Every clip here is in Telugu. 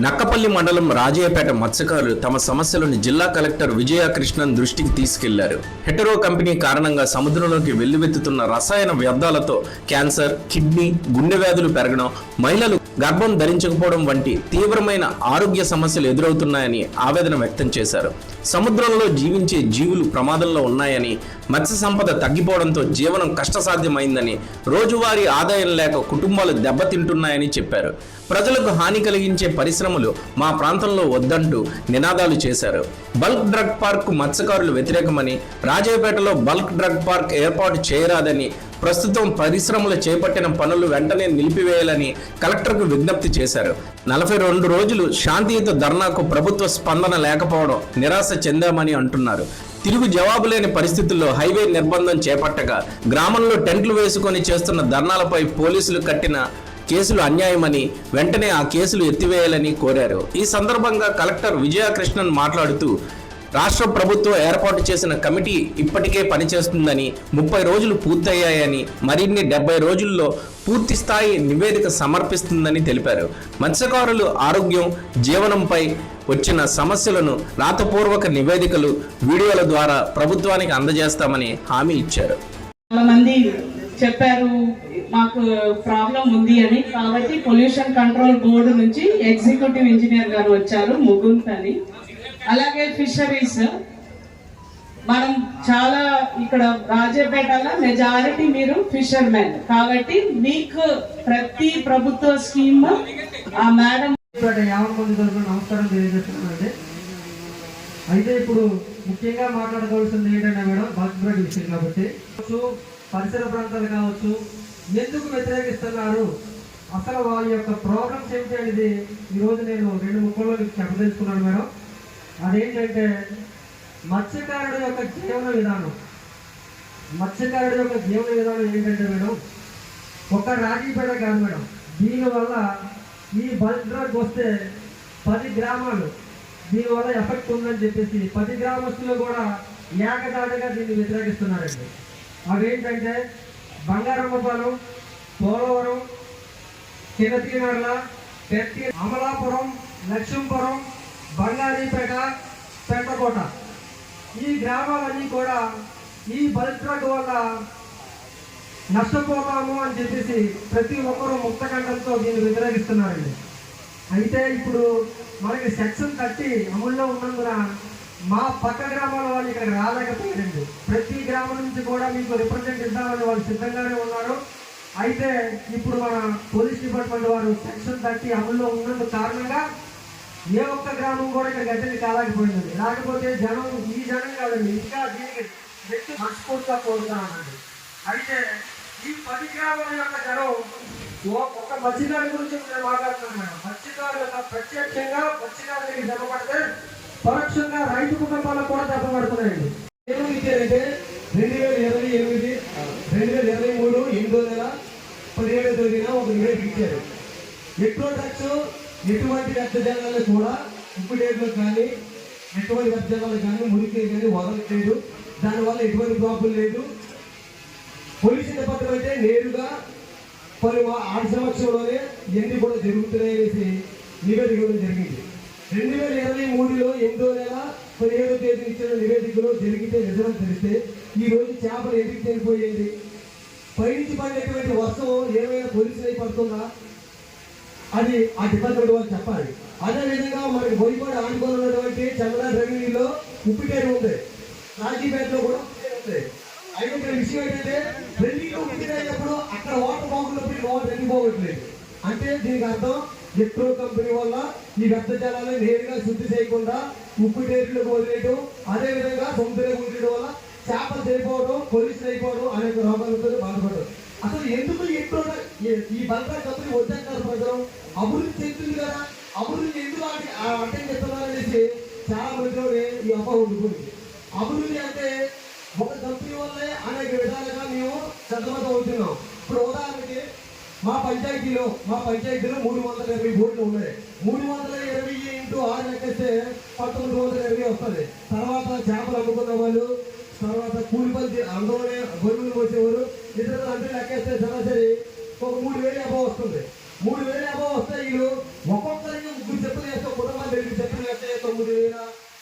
నక్కపల్లి మండలం రాజయ్యపేట మత్స్యకారులు తమ సమస్యలను జిల్లా కలెక్టర్ విజయకృష్ణన్ దృష్టికి తీసుకెళ్ళారు. హెటరో కంపెనీ కారణంగా సముద్రంలోకి వెల్లువెత్తుతున్న రసాయన వ్యర్థాలతో క్యాన్సర్ కిడ్నీ గుండె వ్యాధులు పెరగడం మహిళలు గర్భం ధరించకపోవడం వంటి తీవ్రమైన ఆరోగ్య సమస్యలు ఎదురవుతున్నాయని ఆవేదన వ్యక్తం చేశారు. సముద్రంలో జీవించే జీవులు ప్రమాదంలో ఉన్నాయని మత్స్య సంపద తగ్గిపోవడంతో జీవనం కష్టసాధ్యమైందని రోజువారీ ఆదాయం లేక కుటుంబాలు దెబ్బతింటున్నాయని చెప్పారు. ప్రజలకు హాని కలిగించే పరిశ్రమ పరిశ్రమలు మా ప్రాంతంలో వద్దంటూ నినాదాలు చేశారు. బల్క్ డ్రగ్ పార్క్ మత్స్యకారులు వ్యతిరేకమని రాజేపేటలో బల్క్ డ్రగ్ పార్క్ ఏర్పాటు చేయరాదని ప్రస్తుతం పరిశ్రమలు చేపట్టిన పనులు వెంటనే నిలిపివేయాలని కలెక్టర్కు విజ్ఞప్తి చేశారు. నలభై రెండు రోజులు శాంతియుత ధర్నాకు ప్రభుత్వ స్పందన లేకపోవడం నిరాశ చెందామని అంటున్నారు. తిరుగు జవాబు లేని పరిస్థితుల్లో హైవే నిర్బంధం చేపట్టగా గ్రామంలో టెంట్లు వేసుకొని చేస్తున్న ధర్నాలపై పోలీసులు కట్టిన కేసులు అన్యాయమని వెంటనే ఆ కేసులు ఎత్తివేయాలని కోరారు. ఈ సందర్భంగా కలెక్టర్ విజయకృష్ణన్ మాట్లాడుతూ రాష్ట్ర ప్రభుత్వం ఏర్పాటు చేసిన కమిటీ ఇప్పటికే పనిచేస్తుందని ముప్పై రోజులు పూర్తయ్యాయని మరిన్ని డెబ్బై రోజుల్లో పూర్తి స్థాయి నివేదిక సమర్పిస్తుందని తెలిపారు. మత్స్యకారులు ఆరోగ్యం జీవనంపై వచ్చిన సమస్యలను రాతపూర్వక నివేదికలు వీడియోల ద్వారా ప్రభుత్వానికి అందజేస్తామని హామీ ఇచ్చారు. చెప్పారు మాకు ప్రాబ్లం ఉంది అని. కాబట్టి పొల్యూషన్ కంట్రోల్ బోర్డు నుంచి ఎగ్జిక్యూటివ్ ఇంజనీర్ గారు వచ్చారు ముగుంత్ అని. అలాగే ఫిషరీస్ మనం చాలా ఇక్కడ రాజపేటలో మెజారిటీ మీరు ఫిషర్మెన్ కాబట్టి మీకు ప్రతి ప్రభుత్వ స్కీమ్ ఆ మేడం యాభై మంది తరఫున నమస్కారం తెలియజేస్తున్నానండి. అయితే ఇప్పుడు ముఖ్యంగా మాట్లాడుకోవాల్సింది ఏంటంటే మేడం బల్క్ డ్రగ్ విషయం కాబట్టి పరిసర ప్రాంతాలు కావచ్చు ఎందుకు వ్యతిరేకిస్తున్నారు? అసలు వారి యొక్క ప్రోగ్రామ్స్ ఏంటి అనేది ఈరోజు నేను రెండు ముక్కల్లో మీకు చెప్పదలుచుకున్నాను మేడం. అదేంటంటే మత్స్యకారుడు యొక్క జీవన విధానం. మత్స్యకారుడు యొక్క జీవన విధానం ఏంటంటే మేడం ఒక రాజీపేట కాదు మేడం. దీనివల్ల ఈ బల్క్ డ్రగ్ వస్తే పది గ్రామాలు. దీనివల్ల ఎఫెక్ట్ ఉందని చెప్పేసి పది గ్రామస్తులు కూడా ఏకదాటిగా దీన్ని వ్యతిరేకిస్తున్నారండి. అవేంటంటే బంగారమ్మపాలెం పోలవరం కిరతీనర్ల పెట్టి అమలాపురం లక్ష్మీపురం బంగారీపేట పెంటకోట. ఈ గ్రామాలన్నీ కూడా ఈ బల్క్ డ్రగ్ వల్ల నష్టపోతాము అని చెప్పేసి ప్రతి ఒక్కరూ ముక్తకంఠంతో దీన్ని వ్యతిరేకిస్తున్నారండి. అయితే ఇప్పుడు మనకి సెక్షన్ థర్టీ అమల్లో ఉన్నందున మా పక్క గ్రామాల వాళ్ళు ఇక్కడికి రాలేకపోయారండి. ప్రతి గ్రామం నుంచి కూడా మీకు రిప్రజెంట్ ఇద్దామని వాళ్ళు సిద్ధంగానే ఉన్నారు. అయితే ఇప్పుడు మన పోలీస్ డిపార్ట్మెంట్ వారు సెక్షన్ థర్టీ అమల్లో ఉన్నందుకు కారణంగా ఏ ఒక్క గ్రామం కూడా ఇక్కడ గడ్డని కాలేకపోయింది లేకపోతే జనం ఈ జనం కాదండి ఇంకా దీనికి వ్యక్తి మనస్ఫూర్తిగా కోరుతున్నానండి అయితే ఈ పది గ్రామాల యొక్క జనం ఓ- ఒక మత్స్యకారు గురించి నేను మాట్లాడుతున్నాను మేడం. మత్స్యకారుల ప్రత్యక్షంగా మత్స్యకారులకి దెబ్బ పడితే పరోక్షంగా రైతు కుటుంబాలకు కూడా దెబ్బ పడుతున్నాయండి. ఏమి ఇచ్చారంటే రెండు వేల ఇరవై ఎనిమిది రెండు వేల ఇరవై మూడు ఎనిమిదో నెల పదిహేడో తేదీన ఒక నివేదిక ఇచ్చారు. మెట్రో టచ్ ఎటువంటి వ్యర్థజాలను కూడా ఉప్పు డేట్లో కానీ ఎటువంటి వ్యర్థజాలు కానీ మురికి కానీ వదలట్లేదు దానివల్ల ఎటువంటి ప్రాబ్లం లేదు. పోలీసు డిపార్ట్మెంట్ అయితే నేరుగా పలు ఆడ సమక్షంలోనే ఇవన్నీ కూడా జరుగుతున్నాయనేసి నివేదిక ఇవ్వడం జరిగింది. రెండు వేల ఇరవై మూడులో ఎనిమిదో నెల పదిహేడో తేదీ ఇచ్చిన నివేదికలో జరిగితే నిజం తెలిస్తే ఈ రోజు చేపలు ఎందుకు చనిపోయేది. పైనుంచి పడినటువంటి వర్షం ఏమైనా పోలీసులు పడుతుందా? అది ఆ డిపార్ట్మెంట్ వాళ్ళు చెప్పాలి. అదే విధంగా మనకి బొయ్యపాడు ఆనుకొని ఉన్నటువంటి చంద్ర రెవెన్యూలో ఉప్పిటేరు ఉంది. రాజీపేటలో కూడా ఉప్పిటేరు ఉంది. అయితే విషయం ఏంటంటే రెండింటిలో ఉప్పిటేటప్పుడు అక్కడ వాటర్ బాగున్నప్పుడు వాటర్ ఎండిపోవట్లేదు. అంటే దీనికి అర్థం ఎట్రో కంపెనీ వల్ల ఈ వ్యర్థ నేరుగా శుద్ధి చేయకుండా ఉప్పు టేరులకు వదిలేయడం అదేవిధంగా సముద్రం ఉండడం వల్ల చేపలు చనిపోవడం పోలీసులు అయిపోవడం అనేక రోగాలతో బాధపడడం అసలు ఎందుకు ఎప్పుడు ఈ బంగారు కంపెనీ వద్దంటారు ప్రజలు? అభివృద్ధి చెందుతుంది కదా. అభివృద్ధి ఎందుకు అడ్డ- ఆ అడ్డం చెప్తున్నారు చాలా మందిలోనే ఈ అపోహ ఉండిపోయింది అభివృద్ధి అంటే ఒక కంపెనీ వల్లే అనేక విధాలుగా మేము సతమతం అవుతున్నాం. ఇప్పుడు ఉదాహరణకి మా పంచాయతీలో మా పంచాయతీలో మూడు వందల ఇరవై బోర్డులు ఉన్నాయి. మూడు వందల ఇరవై ఇంటూ ఆరు లెక్కేస్తే పంతొమ్మిది వందల ఇరవై వస్తుంది. తర్వాత చేపలు అమ్ముకున్న వాళ్ళు తర్వాత కూలి పని అందులోనే గొర్రెలు పోసేవారు ఇతరులు అంటే లెక్కేస్తే సరాసరి ఒక మూడు వేలు యాభై వస్తుంది. మూడు వేలు యాభై వస్తే వీళ్ళు ఒక్కొక్కరికి ముగ్గురు చెప్పులు వేస్తే కుటుంబాలు రెండు చెప్పులు వేస్తే తొమ్మిది వేల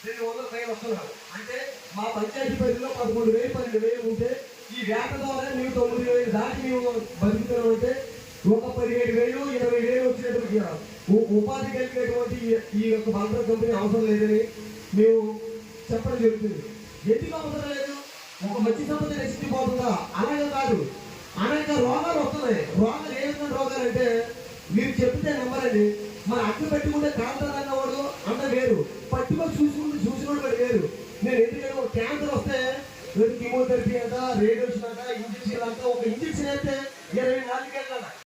రెండు వందల పైన వస్తున్నారు. అంటే మా పంచాయతీ పరిధిలో పదకొండు వేలు పన్నెండు వేలు ఉంటే ఈ వేట ద్వారా మీరు తొమ్మిది వేలు దాటి మేము బతుకుతున్నాం అంటే ఒక పదిహేడు వేలు ఇరవై వేలు వచ్చినటువంటి ఉపాధి కలిగినటువంటి ఈ- యొక్క బందర్ కంపెనీ అవసరం లేదని మేము చెప్పడం జరుగుతుంది. ఎందుకు అవసరం లేదు? ఒక మంచి సంపద నశించిపోతుందా అలాగే కాదు. అనేక రోగాలు వస్తున్నాయి. రోగాలు ఏ విధంగా రోగాలు అంటే మీరు చెప్తే నమ్మరండి. మరి అడ్డు పెట్టుకుంటే కాంతారు అన్నవాడు అంత వేరు. పట్టుకొని చూసుకుంటే చూసినోడు వేరు. నేను ఎందుకంటే ఒక క్యాన్సర్ వస్తే కీమోథెరపీ అంట రేడియేషన్ అంట ఇంజక్షన్ అంట ఒక ఇంజక్షన్ అయితే ఇరవై నాలుగు కేంద్ర